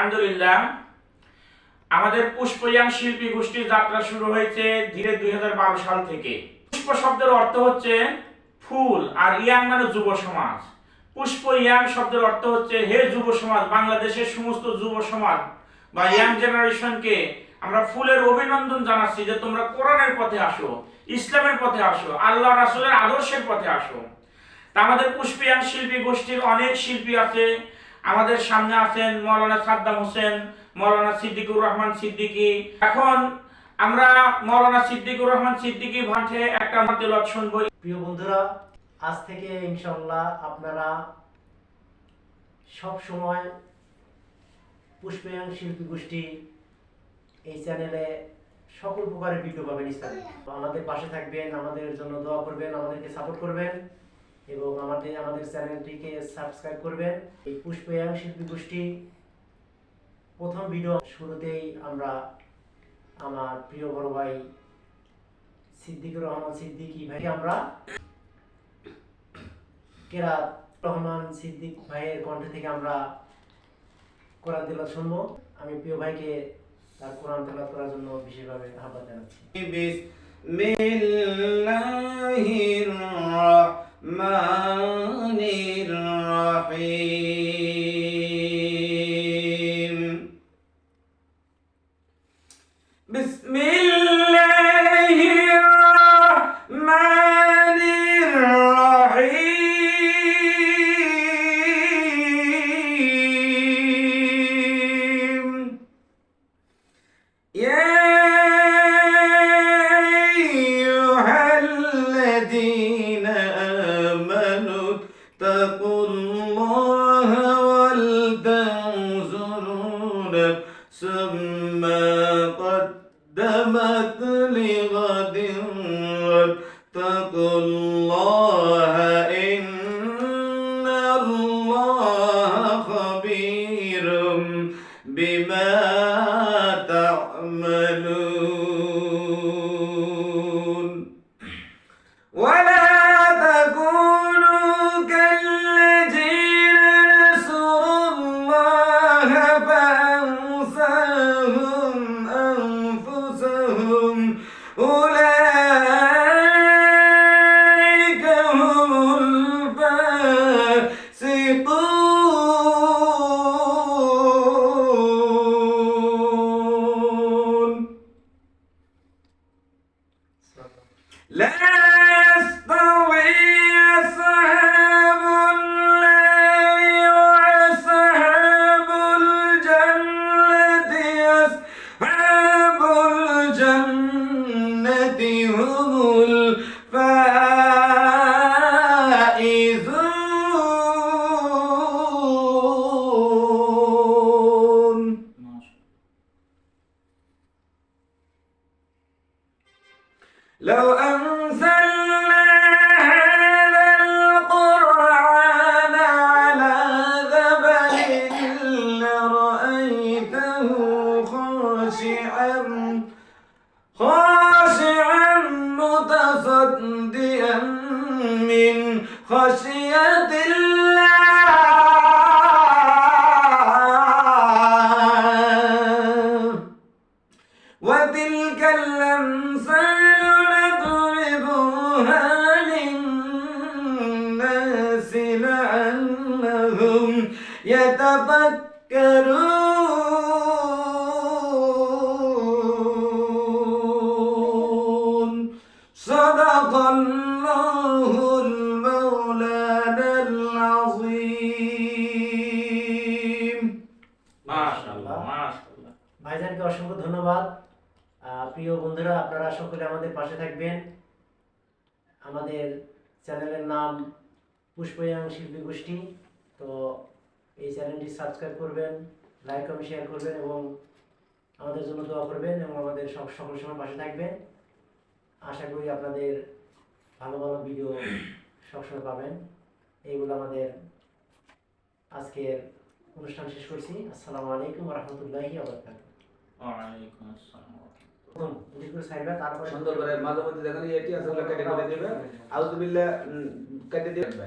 আলহামদুলিল্লাহ, আমাদের পুষ্পয়াং শিল্পী গোষ্ঠীর যাত্রা শুরু হয়েছে ধীরে দুই সাল থেকে। পুষ্প শব্দের অর্থ হচ্ছে ফুল আর ইয়াং মানে যুব সমাজ। পুষ্প ইয়াং শব্দের অর্থ হচ্ছে, হে যুব সমাজ, বাংলাদেশের সমস্ত যুব সমাজ বা ইয়াং জেনারেশনকে আমরা ফুলের অভিনন্দন জানাচ্ছি যে তোমরা কোরআনের পথে আসো, ইসলামের পথে আসো, আল্লাহ রাসূলের আদর্শের পথে আসো। তা আমাদের পুষ্পিয়ান শিল্পী গোষ্ঠীর অনেক শিল্পী আছে আমাদের সামনে আছেন মৌলানা সাদ্দাম হোসেন, মৌলানা সিদ্দিকুর রহমান সিদ্দিকী। এখন আমরা মৌলানা সিদ্দিকুর রহমান সিদ্দিকী ভান্ঠে একটা তেলত শুনব। প্রিয় বন্ধুরা, আজ থেকে ইনশাল্লাহ আপনারা সব সময় পুষ্পায়ন শিল্পী গোষ্ঠী এই চ্যানেলে সকল প্রকারের ভিডিও পাবেন ইসলামে। আমাদের পাশে থাকবেন, আমাদের জন্য দোয়া করবেন, আমাদেরকে সাপোর্ট করবেন। এবং আমাদের আমাদের চ্যানেলটিকে সাবস্ক্রাইব করবেন। এই পুষ্পয়া শিল্পী গোষ্ঠী প্রথম ভিডিও শুরুতেই আমরা আমার প্রিয় বড় ভাই সিদ্দিকুর রহমান সিদ্দিকি ভাই আমরা কেরাত রহমান সিদ্দিক ভাইয়ের কণ্ঠ থেকে আমরা কোরআন দিল শুনব। আমি প্রিয় ভাইকে তার কোরআন তেলা করার জন্য বিশেষভাবে আহ্বান জানাচ্ছি। الرحمن الرحيم. بسم الله نفس ما قدمت لغد لا يستوي أصحاب الليل وأصحاب الجنة أصحاب الجنة. لو أنزلنا هذا القرآن على جبل لرأيته خاشعا خاشعا متصدئا من خشية الله. وتلك الأمثال অসংখ্য ধন্যবাদ। প্রিয় বন্ধুরা, আপনারা সকলে আমাদের পাশে থাকবেন। আমাদের চ্যানেলের নাম পুষ্পয়াং শিল্পী গোষ্ঠী। তো এই চ্যানেলটি সাবস্ক্রাইব করবেন, লাইক, কমেন্ট শেয়ার করবেন এবং আমাদের জন্য দোয়া করবেন এবং আমাদের সব সকল সময় পাশে থাকবেন। আশা করি আপনাদের ভালো ভালো ভিডিও সবসময় পাবেন। এইগুলো আমাদের আজকের অনুষ্ঠান শেষ করছি। আসসালামু আলাইকুম রহমতুল্লাহি আবরকাত ওয়ালাইকুম আসসালাম সুন্দর করে মাঝে মধ্যে দেখেন এটি আসলে কেটে করে দেবে। আউযুবিল্লাহ কেটে দিবে